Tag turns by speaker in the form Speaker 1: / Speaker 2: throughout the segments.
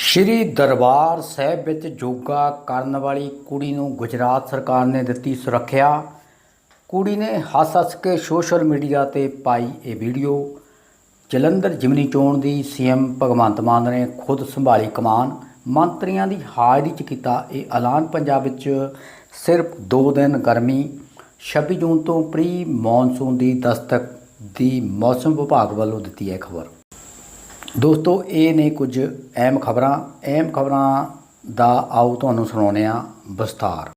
Speaker 1: ਸ਼੍ਰੀ ਦਰਬਾਰ ਸਾਹਿਬ ਵਿੱਚ ਯੋਗਾ ਕਰਨ ਵਾਲੀ ਕੁੜੀ ਨੂੰ ਗੁਜਰਾਤ ਸਰਕਾਰ ਨੇ ਦਿੱਤੀ ਸੁਰੱਖਿਆ। ਕੁੜੀ ਨੇ ਹੱਸ-ਹੱਸ ਕੇ ਸੋਸ਼ਲ ਮੀਡੀਆ ਤੇ ਪਾਈ ਇਹ ਵੀਡੀਓ। ਜਲੰਧਰ ਜਿਮਨੀ ਚੋਣ ਦੀ ਸੀਐਮ ਭਗਵੰਤ ਮਾਨ ਨੇ ਖੁਦ ਸੰਭਾਲੀ ਕਮਾਨ। ਮੰਤਰੀਆਂ ਦੀ ਹਾਜ਼ਰੀ 'ਚ ਕੀਤਾ ਇਹ ਐਲਾਨ। ਪੰਜਾਬ ਵਿੱਚ ਸਿਰਫ 2 ਦਿਨ ਗਰਮੀ। 26 ਜੂਨ ਤੋਂ ਪ੍ਰੀ ਮੌਨਸੂਨ ਦੀ ਦਸਤਕ ਦੀ ਮੌਸਮ ਵਿਭਾਗ ਵੱਲੋਂ ਦਿੱਤੀ ਹੈ ਖਬਰ। ਦੋਸਤੋ, ਇਹ ਨੇ ਕੁਝ ਅਹਿਮ ਖਬਰਾਂ ਅਹਿਮ ਖਬਰਾਂ ਦਾ ਆਓ ਤੁਹਾਨੂੰ ਸੁਣਾਉਂਦੇ ਹਾਂ ਵਿਸਤਾਰ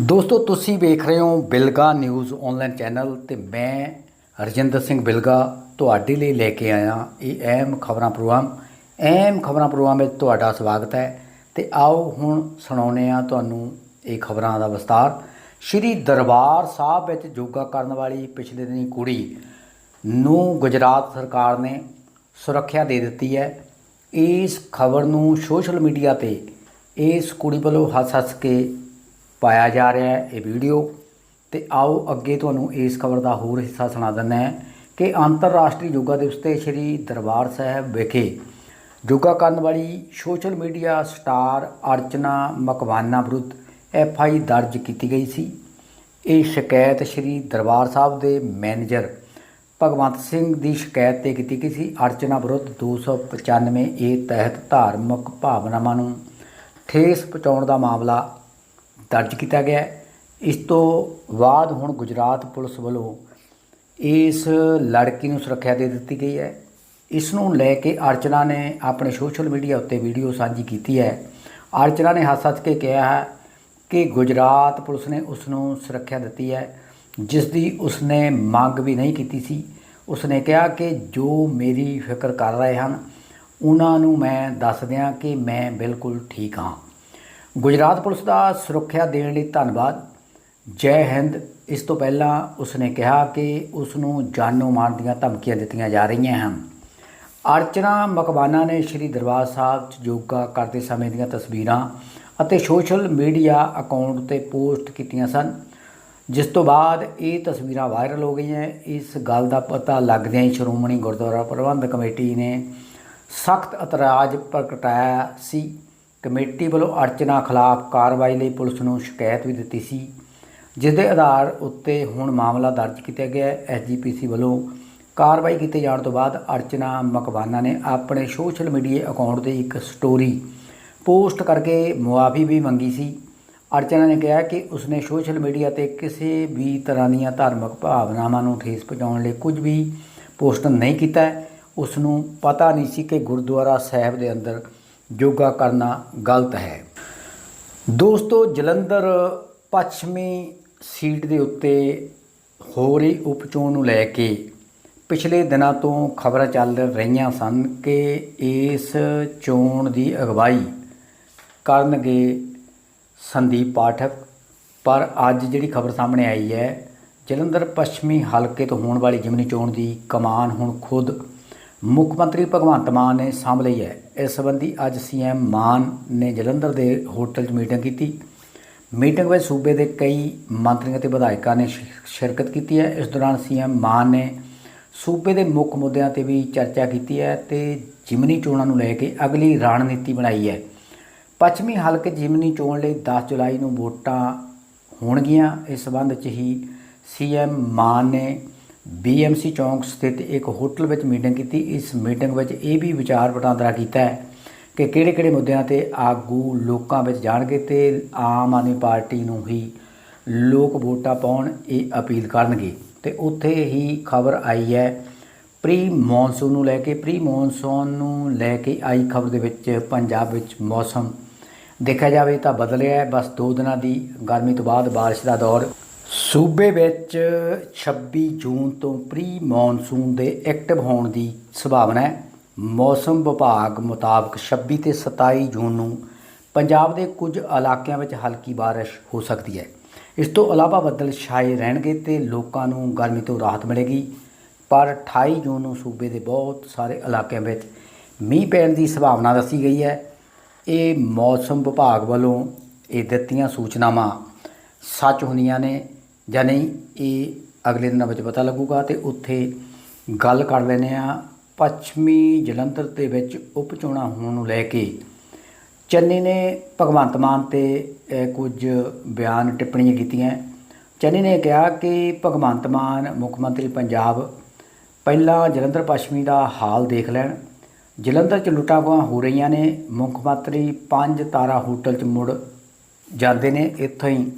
Speaker 1: ਦੋਸਤੋ, ਤੁਸੀਂ ਵੇਖ ਰਹੇ ਹੋ ਬਿਲਗਾ ਨਿਊਜ਼ ਆਨਲਾਈਨ ਚੈਨਲ ਤੇ ਮੈਂ ਰਜਿੰਦਰ ਸਿੰਘ ਬਿਲਗਾ ਤੁਹਾਡੇ ਲਈ ਲੈ ਕੇ ਆਇਆ ਇਹ ਅਹਿਮ ਖਬਰਾਂ ਪ੍ਰੋਗਰਾਮ। ਅਹਿਮ ਖਬਰਾਂ ਪ੍ਰੋਗਰਾਮ ਵਿੱਚ ਤੁਹਾਡਾ ਸਵਾਗਤ ਹੈ ਤੇ ਆਓ ਹੁਣ ਸੁਣਾਉਂਦੇ ਹਾਂ ਤੁਹਾਨੂੰ ਇਹ ਖਬਰਾਂ ਦਾ ਵਿਸਤਾਰ ਸ਼੍ਰੀ ਦਰਬਾਰ ਸਾਹਿਬ ਵਿੱਚ ਯੋਗਾ ਕਰਨ ਵਾਲੀ ਪਿਛਲੇ ਦਿਨੀ ਕੁੜੀ ਨੂੰ ਗੁਜਰਾਤ ਸਰਕਾਰ ਨੇ ਸੁਰੱਖਿਆ ਦੇ ਦਿੱਤੀ ਹੈ। ਇਸ ਖਬਰ ਨੂੰ ਸੋਸ਼ਲ ਮੀਡੀਆ ਤੇ ਇਸ ਕੁੜੀ ਵੱਲੋਂ ਹੱਸ-ਹੱਸ ਕੇ ਪਾਇਆ ਜਾ ਰਿਹਾ ਹੈ ਇਹ ਵੀਡੀਓ। ਤੇ ਆਓ ਅੱਗੇ ਤੁਹਾਨੂੰ ਇਸ ਖਬਰ ਦਾ ਹੋਰ ਹਿੱਸਾ ਸੁਣਾ ਦਿੰਦਾ ਹੈ ਕਿ ਅੰਤਰਰਾਸ਼ਟਰੀ ਯੋਗਾ ਦਿਵਸ ਤੇ ਸ੍ਰੀ ਦਰਬਾਰ ਸਾਹਿਬ ਵਿਖੇ ਯੋਗਾ ਕਰਨ ਵਾਲੀ social media star Archana Makwana ਵਿਰੁੱਧ ਐਫ ਆਈ ਦਰਜ ਕੀਤੀ ਗਈ ਸੀ। ਇਹ ਸ਼ਿਕਾਇਤ ਸ੍ਰੀ ਦਰਬਾਰ ਸਾਹਿਬ ਦੇ ਮੈਨੇਜਰ ਭਗਵੰਤ ਸਿੰਘ ਦੀ ਸ਼ਿਕਾਇਤ ਤੇ ਕੀਤੀ ਗਈ ਸੀ। ਅਰਚਨਾ ਵਿਰੁੱਧ 295 ਏ ਤਹਿਤ ਧਾਰਮਿਕ ਭਾਵਨਾਵਾਂ ਨੂੰ ਠੇਸ ਪਹੁੰਚਾਉਣ ਦਾ ਮਾਮਲਾ ਦਰਜ ਕੀਤਾ ਗਿਆ ਹੈ। ਇਸ ਤੋਂ ਬਾਅਦ ਹੁਣ ਗੁਜਰਾਤ ਪੁਲਿਸ ਵੱਲੋਂ ਇਸ ਲੜਕੀ ਨੂੰ ਸੁਰੱਖਿਆ ਦੇ ਦਿੱਤੀ ਗਈ ਹੈ। ਇਸ ਨੂੰ ਲੈ ਕੇ ਅਰਚਨਾ ਨੇ ਆਪਣੇ ਸੋਸ਼ਲ ਮੀਡੀਆ ਉੱਤੇ ਵੀਡੀਓ ਸਾਂਝੀ ਕੀਤੀ ਹੈ। ਅਰਚਨਾ ਨੇ ਹੱਸ-ਹੱਸ ਕੇ ਕਿਹਾ ਹੈ ਕਿ ਗੁਜਰਾਤ ਪੁਲਿਸ ਨੇ ਉਸ ਨੂੰ ਸੁਰੱਖਿਆ ਦਿੱਤੀ ਹੈ, ਜਿਸ ਦੀ ਉਸਨੇ ਮੰਗ ਵੀ ਨਹੀਂ ਕੀਤੀ ਸੀ। ਉਸਨੇ ਕਿਹਾ ਕਿ ਜੋ ਮੇਰੀ ਫਿਕਰ ਕਰ ਰਹੇ ਹਨ, ਉਹਨਾਂ ਨੂੰ ਮੈਂ ਦੱਸ ਦਿਆਂ ਕਿ ਮੈਂ ਬਿਲਕੁਲ ਠੀਕ ਹਾਂ। ਗੁਜਰਾਤ ਪੁਲਿਸ ਦਾ ਸੁਰੱਖਿਆ ਦੇਣ ਲਈ ਧੰਨਵਾਦ। ਜੈ ਹਿੰਦ। ਇਸ ਤੋਂ ਪਹਿਲਾਂ ਉਸਨੇ ਕਿਹਾ ਕਿ ਉਸ ਨੂੰ ਜਾਨੋਂ ਮਾਰਨ ਦੀਆਂ ਧਮਕੀਆਂ ਦਿੱਤੀਆਂ ਜਾ ਰਹੀਆਂ ਹਨ। ਅਰਚਨਾ ਮਕਵਾਨਾ ਨੇ ਸ਼੍ਰੀ ਦਰਬਾਰ ਸਾਹਿਬ 'ਚ ਯੋਗਾ ਕਰਦੇ ਸਮੇਂ ਦੀਆਂ ਤਸਵੀਰਾਂ ਅਤੇ ਸੋਸ਼ਲ ਮੀਡੀਆ ਅਕਾਊਂਟ ਤੇ ਪੋਸਟ ਕੀਤੀਆਂ ਸਨ, ਜਿਸ ਤੋਂ ਬਾਅਦ ਇਹ ਤਸਵੀਰਾਂ ਵਾਇਰਲ ਹੋ ਗਈਆਂ। ਇਸ ਗੱਲ ਦਾ ਪਤਾ ਲੱਗਦਿਆਂ ਹੀ ਸ਼੍ਰੋਮਣੀ ਗੁਰਦੁਆਰਾ ਪ੍ਰਬੰਧਕ ਕਮੇਟੀ ਨੇ ਸਖਤ ਇਤਰਾਜ਼ ਪ੍ਰਗਟਾਇਆ ਸੀ। ਕਮੇਟੀ ਵੱਲੋਂ ਅਰਚਨਾ ਖਿਲਾਫ ਕਾਰਵਾਈ ਲਈ ਪੁਲਿਸ ਨੂੰ ਸ਼ਿਕਾਇਤ ਵੀ ਦਿੱਤੀ ਸੀ ਜਿਸ ਦੇ ਆਧਾਰ ਉੱਤੇ ਹੁਣ ਮਾਮਲਾ ਦਰਜ ਕੀਤਾ ਗਿਆ। ਹੈ ਐਸਜੀਪੀਸੀ ਵੱਲੋਂ ਕਾਰਵਾਈ ਕੀਤੇ ਜਾਣ ਤੋਂ ਬਾਅਦ ਅਰਚਨਾ ਮਕਵਾਨਾ ਨੇ ਆਪਣੇ ਸੋਸ਼ਲ ਮੀਡੀਆ ਅਕਾਊਂਟ ਤੇ ਇੱਕ ਸਟੋਰੀ ਪੋਸਟ ਕਰਕੇ ਮੁਆਫੀ ਵੀ ਮੰਗੀ ਸੀ ਅਰਚਨਾ ਨੇ ਕਿਹਾ ਕਿ ਉਸਨੇ ਸੋਸ਼ਲ ਮੀਡੀਆ ਤੇ ਕਿਸੇ ਵੀ ਤਰ੍ਹਾਂ ਦੀਆਂ ਧਾਰਮਿਕ ਭਾਵਨਾਵਾਂ ਨੂੰ ਠੇਸ ਪਹੁੰਚਾਉਣ ਲਈ ਕੁਝ ਵੀ ਪੋਸਟ ਨਹੀਂ ਕੀਤਾ ਹੈ। ਉਸ ਨੂੰ ਪਤਾ ਨਹੀਂ ਸੀ ਕਿ ਗੁਰਦੁਆਰਾ ਸਾਹਿਬ ਦੇ ਅੰਦਰ ਯੋਗਾ ਕਰਨਾ ਗਲਤ ਹੈ ਦੋਸਤੋ, ਜਲੰਧਰ ਪੱਛਮੀ ਸੀਟ ਦੇ ਉੱਤੇ ਹੋ ਰਹੀ ਉਪਚੋਣ ਨੂੰ ਲੈ ਕੇ ਪਿਛਲੇ ਦਿਨਾਂ ਤੋਂ ਖਬਰਾਂ ਚੱਲ ਰਹੀਆਂ ਸਨ ਕਿ ਇਸ ਚੋਣ ਦੀ ਅਗਵਾਈ ਕਰਨਗੇ ਸੰਦੀਪ ਪਾਠਕ, ਪਰ ਅੱਜ ਜਿਹੜੀ ਖਬਰ ਸਾਹਮਣੇ ਆਈ ਹੈ, ਜਲੰਧਰ ਪੱਛਮੀ ਹਲਕੇ ਤੋਂ ਹੋਣ ਵਾਲੀ ਜਿਮਨੀ ਚੋਣ ਦੀ ਕਮਾਨ ਹੁਣ ਖੁਦ ਮੁੱਖ ਮੰਤਰੀ ਭਗਵੰਤ ਮਾਨ ਨੇ ਸਾਂਭ ਲਈ ਹੈ। ਇਸ ਸੰਬੰਧੀ ਅੱਜ ਸੀਐਮ ਮਾਨ ਨੇ ਜਲੰਧਰ ਦੇ ਹੋਟਲ 'ਚ ਮੀਟਿੰਗ ਕੀਤੀ। ਮੀਟਿੰਗ ਵਿੱਚ ਸੂਬੇ ਦੇ ਕਈ ਮੰਤਰੀਆਂ ਤੇ ਵਿਧਾਇਕਾਂ ਨੇ ਸ਼ਿ- ਸ਼ਿਰਕਤ ਕੀਤੀ ਹੈ। ਇਸ ਦੌਰਾਨ ਸੀਐਮ ਮਾਨ ਨੇ ਸੂਬੇ ਦੇ ਮੁੱਖ ਮੁੱਦਿਆਂ ਤੇ ਵੀ ਚਰਚਾ ਕੀਤੀ ਹੈ ਤੇ ਜਿਮਨੀ ਚੋਣਾਂ ਨੂੰ ਲੈ ਕੇ ਅਗਲੀ ਰਣਨੀਤੀ ਬਣਾਈ ਹੈ। ਪੱਛਮੀ ਹਲਕੇ ਜਿਮਨੀ ਚੋਣ ਲਈ 10 ਜੁਲਾਈ ਨੂੰ ਵੋਟਾਂ ਹੋਣਗੀਆਂ। ਇਸ ਸਬੰਧ 'ਚ ਹੀ ਸੀਐਮ ਮਾਨ ਨੇ ਬੀਐਮਸੀ ਚੌਂਕ ਸਥਿਤ ਇੱਕ ਹੋਟਲ ਵਿੱਚ ਮੀਟਿੰਗ ਕੀਤੀ। ਇਸ ਮੀਟਿੰਗ ਵਿੱਚ ਇਹ ਵੀ ਵਿਚਾਰ ਵਟਾਂਦਰਾ ਕੀਤਾ ਕਿ ਕਿਹੜੇ-ਕਿਹੜੇ ਮੁੱਦਿਆਂ ਤੇ ਆਗੂ ਲੋਕਾਂ ਵਿੱਚ ਜਾਣਗੇ ਤੇ ਆਮ ਆਦਮੀ ਪਾਰਟੀ ਨੂੰ ਹੀ ਲੋਕ ਵੋਟਾਂ ਪਾਉਣ ਇਹ ਅਪੀਲ ਕਰਨਗੇ। ਤੇ ਉੱਥੇ ਹੀ ਖਬਰ ਆਈ ਹੈ ਪ੍ਰੀ ਮੌਨਸੂਨ ਨੂੰ ਲੈ ਕੇ ਪ੍ਰੀ ਮੌਨਸੂਨ ਨੂੰ ਲੈ ਕੇ ਆਈ ਖਬਰ ਦੇ ਵਿੱਚ ਪੰਜਾਬ ਵਿੱਚ ਮੌਸਮ ਦੇਖਿਆ ਜਾਵੇ ਤਾਂ ਬਦਲਿਆ ਹੈ। ਬਸ 2 ਦਿਨਾਂ ਦੀ ਗਰਮੀ ਤੋਂ ਬਾਅਦ ਬਾਰਿਸ਼ ਦਾ ਦੌਰ। ਸੂਬੇ ਵਿੱਚ 26 ਜੂਨ ਤੋਂ ਪ੍ਰੀ ਮੌਨਸੂਨ ਦੇ ਐਕਟਿਵ ਹੋਣ ਦੀ ਸੰਭਾਵਨਾ ਹੈ। ਮੌਸਮ ਵਿਭਾਗ ਮੁਤਾਬਕ 26 ਤੇ 27 ਜੂਨ ਨੂੰ ਪੰਜਾਬ ਦੇ ਕੁਝ ਇਲਾਕਿਆਂ ਵਿੱਚ ਹਲਕੀ ਬਾਰਿਸ਼ ਹੋ ਸਕਦੀ ਹੈ। ਇਸ ਤੋਂ ਇਲਾਵਾ ਬੱਦਲ ਛਾਏ ਰਹਿਣਗੇ ਤੇ ਲੋਕਾਂ ਨੂੰ ਗਰਮੀ ਤੋਂ ਰਾਹਤ ਮਿਲੇਗੀ। ਪਰ 28 ਜੂਨ ਨੂੰ ਸੂਬੇ ਦੇ ਬਹੁਤ ਸਾਰੇ ਇਲਾਕਿਆਂ ਵਿੱਚ ਮੀਂਹ ਪੈਣ ਦੀ ਸੰਭਾਵਨਾ ਦੱਸੀ ਗਈ ਹੈ। ਇਹ ਮੌਸਮ ਵਿਭਾਗ ਵੱਲੋਂ ਇਹ ਦਿੱਤੀਆਂ ਸੂਚਨਾਵਾਂ ਸੱਚ ਹੁੰਦੀਆਂ ਨੇ ਜਾਂ ਨਹੀਂ, ਇਹ ਅਗਲੇ ਦਿਨਾਂ ਵਿੱਚ ਪਤਾ ਲੱਗੂਗਾ ਤੇ ਉੱਥੇ ਗੱਲ ਕਰ ਲੈਨੇ ਆ ਪੱਛਮੀ ਜਲੰਧਰ ਦੇ ਵਿੱਚ ਉਪ ਚੋਣਾਂ ਹੋਣ ਨੂੰ ਲੈ ਕੇ ਚੰਨੀ ਨੇ ਭਗਵੰਤ ਮਾਨ ਤੇ ਕੁਝ ਬਿਆਨ ਟਿੱਪਣੀਆਂ ਕੀਤੀਆਂ। ਚੰਨੀ ਨੇ ਕਿਹਾ ਕਿ ਭਗਵੰਤ ਮਾਨ ਮੁੱਖ ਮੰਤਰੀ ਪੰਜਾਬ, ਪਹਿਲਾਂ ਜਲੰਧਰ ਪੱਛਮੀ ਦਾ ਹਾਲ ਦੇਖ ਲੈਣ। ਜਲੰਧਰ ਚ ਲੁੱਟਾਂ ਖੋਹਾਂ ਹੋ ਰਹੀਆਂ ਨੇ। ਮੁੱਖ ਮੰਤਰੀ ਪੰਜ ਤਾਰਾ ਹੋਟਲ ਚ ਮੁੜ ਜਾਂਦੇ ਨੇ। ਇੱਥੋਂ ਹੀ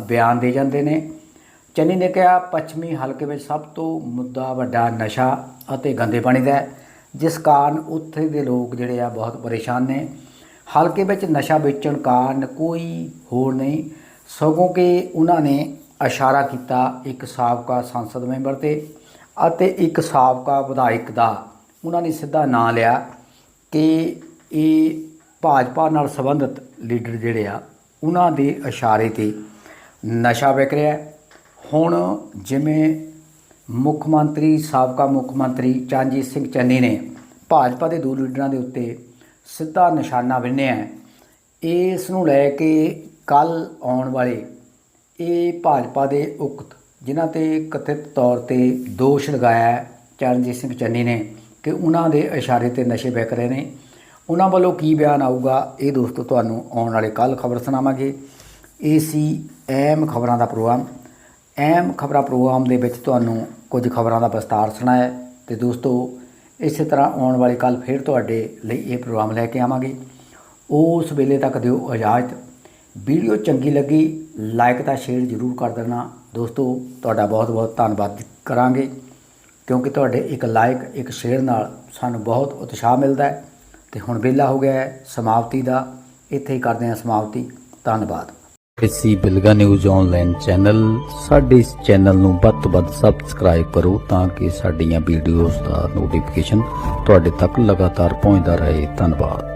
Speaker 1: ਬਿਆਨ ਦੇ ਜਾਂਦੇ ਨੇ। ਚੰਨੀ ਨੇ ਕਿਹਾ, ਪੱਛਮੀ ਹਲਕੇ ਵਿੱਚ ਸਭ ਤੋਂ ਮੁੱਦਾ ਵੱਡਾ ਨਸ਼ਾ ਅਤੇ ਗੰਦੇ ਪਾਣੀ ਦਾ ਹੈ, ਜਿਸ ਕਾਰਨ ਉੱਥੇ ਦੇ ਲੋਕ ਜਿਹੜੇ ਆ ਬਹੁਤ ਪਰੇਸ਼ਾਨ ਨੇ। ਹਲਕੇ ਵਿੱਚ ਨਸ਼ਾ ਵੇਚਣ ਕਾਰਨ ਕੋਈ ਹੋਰ ਨਹੀਂ। ਸਗੋਂ ਕਿ ਉਹਨਾਂ ਨੇ ਇਸ਼ਾਰਾ ਕੀਤਾ ਇੱਕ ਸਾਬਕਾ ਸੰਸਦ ਮੈਂਬਰ ਤੇ ਅਤੇ ਇੱਕ ਸਾਬਕਾ ਵਿਧਾਇਕ ਦਾ ਉਹਨਾਂ ਨੇ ਸਿੱਧਾ ਨਾਂ ਲਿਆ ਕਿ ਇਹ ਭਾਜਪਾ ਨਾਲ ਸੰਬੰਧਿਤ ਲੀਡਰ ਜਿਹੜੇ ਆ, ਉਹਨਾਂ ਦੇ ਇਸ਼ਾਰੇ ਤੇ ਨਸ਼ਾ ਵਿਕ ਰਿਹਾ ਹੁਣ ਜਿਵੇਂ ਮੁੱਖ ਮੰਤਰੀ, ਸਾਬਕਾ ਮੁੱਖ ਮੰਤਰੀ ਚਰਨਜੀਤ ਸਿੰਘ ਚੰਨੀ ਨੇ ਭਾਜਪਾ ਦੇ ਦੋ ਲੀਡਰਾਂ ਦੇ ਉੱਤੇ ਸਿੱਧਾ ਨਿਸ਼ਾਨਾ ਵਿੰਨਿਆ ਇਸ ਨੂੰ ਲੈ ਕੇ ਕੱਲ ਆਉਣ ਵਾਲੇ ਇਹ ਭਾਜਪਾ ਦੇ ਉਕਤ, ਜਿਨ੍ਹਾਂ ਤੇ ਕਥਿਤ ਤੌਰ ਤੇ ਦੋਸ਼ ਲਗਾਇਆ ਚਰਨਜੀਤ ਸਿੰਘ ਚੰਨੀ ਨੇ ਕਿ ਉਹਨਾਂ ਦੇ ਇਸ਼ਾਰੇ ਤੇ ਨਸ਼ੇ ਵਿਕ ਰਹੇ ਨੇ। ਉਹਨਾਂ ਵੱਲੋਂ ਕੀ ਬਿਆਨ ਆਊਗਾ? ਇਹ ਦੋਸਤੋ, ਤੁਹਾਨੂੰ ਆਉਣ ਵਾਲੇ ਕੱਲ ਖਬਰ ਸੁਣਾਵਾਂਗੇ। ਇਹ ਸੀ ਐਮ ਖਬਰਾਂ ਦਾ ਪ੍ਰੋਗਰਾਮ। ਐਮ ਖਬਰਾਂ ਪ੍ਰੋਗਰਾਮ ਦੇ ਵਿੱਚ ਤੁਹਾਨੂੰ ਕੁਝ ਖਬਰਾਂ ਦਾ ਵਿਸਤਾਰ ਸੁਣਾਇਆ ਹੈ। ਤੇ ਦੋਸਤੋ, ਇਸੇ ਤਰ੍ਹਾਂ ਆਉਣ ਵਾਲੇ ਕੱਲ ਫਿਰ ਤੁਹਾਡੇ ਲਈ ਇਹ ਪ੍ਰੋਗਰਾਮ ਲੈ ਕੇ ਆਵਾਂਗੇ। ਉਸ ਵੇਲੇ ਤੱਕ ਦਿਓ ਇਜਾਜ਼ਤ। ਵੀਡੀਓ ਚੰਗੀ ਲੱਗੀ ਲਾਈਕ ਤਾਂ ਸ਼ੇਅਰ ਜ਼ਰੂਰ ਕਰ ਦੇਣਾ। ਦੋਸਤੋ, ਤੁਹਾਡਾ ਬਹੁਤ ਬਹੁਤ ਧੰਨਵਾਦ ਕਰਾਂਗੇ। ਕਿਉਂਕਿ ਤੁਹਾਡੇ ਇੱਕ ਲਾਈਕ ਇੱਕ ਸ਼ੇਅਰ ਨਾਲ ਸਾਨੂੰ ਬਹੁਤ ਉਤਸ਼ਾਹ ਮਿਲਦਾ ਹੈ ਤੇ ਹੁਣ ਵੇਲਾ ਹੋ ਗਿਆ ਹੈ ਸਮਾਪਤੀ ਦਾ। ਇੱਥੇ ਹੀ ਕਰਦੇ ਹਾਂ ਸਮਾਪਤੀ। ਧੰਨਵਾਦ। ਇਸੀ ਬਿਲਗਾ ਨਿਊਜ਼ ਆਨਲਾਈਨ ਚੈਨਲ। ਸਾਡੇ ਇਸ ਚੈਨਲ ਨੂੰ ਵੱਧ ਤੋਂ ਵੱਧ ਸਬਸਕ੍ਰਾਈਬ ਕਰੋ ਤਾਂ ਕਿ ਸਾਡੀਆਂ ਵੀਡੀਓਜ਼ ਦਾ ਨੋਟੀਫਿਕੇਸ਼ਨ ਤੁਹਾਡੇ ਤੱਕ ਲਗਾਤਾਰ ਪਹੁੰਚਦਾ ਰਹੇ। ਧੰਨਵਾਦ।